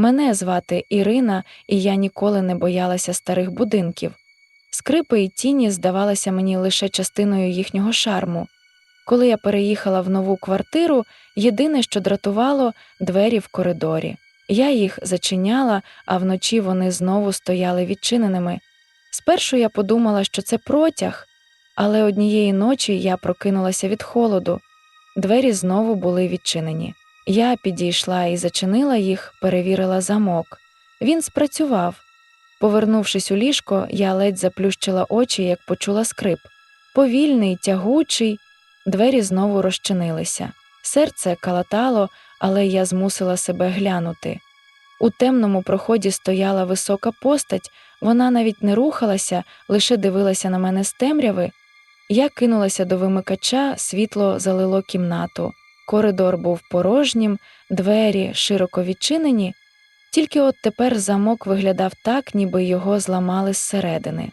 Мене звати Ірина, і я ніколи не боялася старих будинків. Скрипи і тіні здавалися мені лише частиною їхнього шарму. Коли я переїхала в нову квартиру, єдине, що дратувало двері в коридорі. Я їх зачиняла, а вночі вони знову стояли відчиненими. Спершу я подумала, що це протяг, але однієї ночі я прокинулася від холоду. Двері знову були відчинені. Я підійшла і зачинила їх, перевірила замок. Він спрацював. Повернувшись у ліжко, я ледь заплющила очі, як почула скрип. Повільний, тягучий, двері знову розчинилися. Серце калатало, але я змусила себе глянути. У темному проході стояла висока постать, вона навіть не рухалася, лише дивилася на мене з темряви. Я кинулася до вимикача, світло залило кімнату. Коридор був порожнім, двері широко відчинені, тільки от тепер замок виглядав так, ніби його зламали зсередини.